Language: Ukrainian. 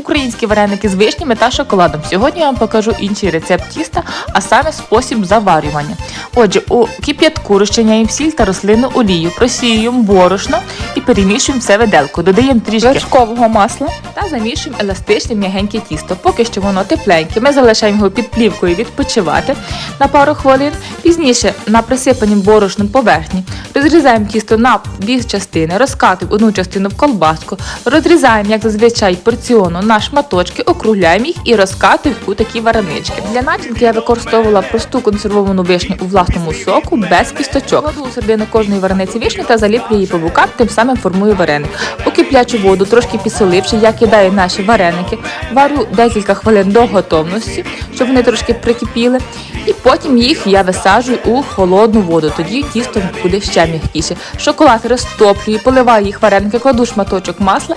українські вареники з вишнями та шоколадом. Сьогодні я вам покажу інший рецепт тіста, а саме спосіб заварювання. Отже, у кип'ятку розчиняємо сіль та рослинну олію, просіюємо борошно і перемішуємо все виделку. Додаємо трішки вершкового масла. та замішуємо еластичне м'ягеньке тісто. Поки що воно тепленьке. Ми залишаємо його під плівкою відпочивати на пару хвилин. Пізніше на присипаній борошном поверхні розрізаємо тісто на дві частини, розкатуємо одну частину в колбаску, розрізаємо, як зазвичай, порціону на шматочки, округляємо їх і розкатуємо у такі варенички. Для начинки я використовувала просту консервовану вишню у власному соку без кісточок. Кладу у середину кожної варениці вишню та заліплюю її по бокам, тим самим формую вареник. Киплячу воду, трошки підсоливши, я кидаю наші вареники, варю декілька хвилин до готовності, щоб вони трошки прикипіли. І потім їх я висаджую у холодну воду. Тоді тісто буде ще м'якіше. Шоколад розтоплюю, поливаю їх вареники, кладу шматочок масла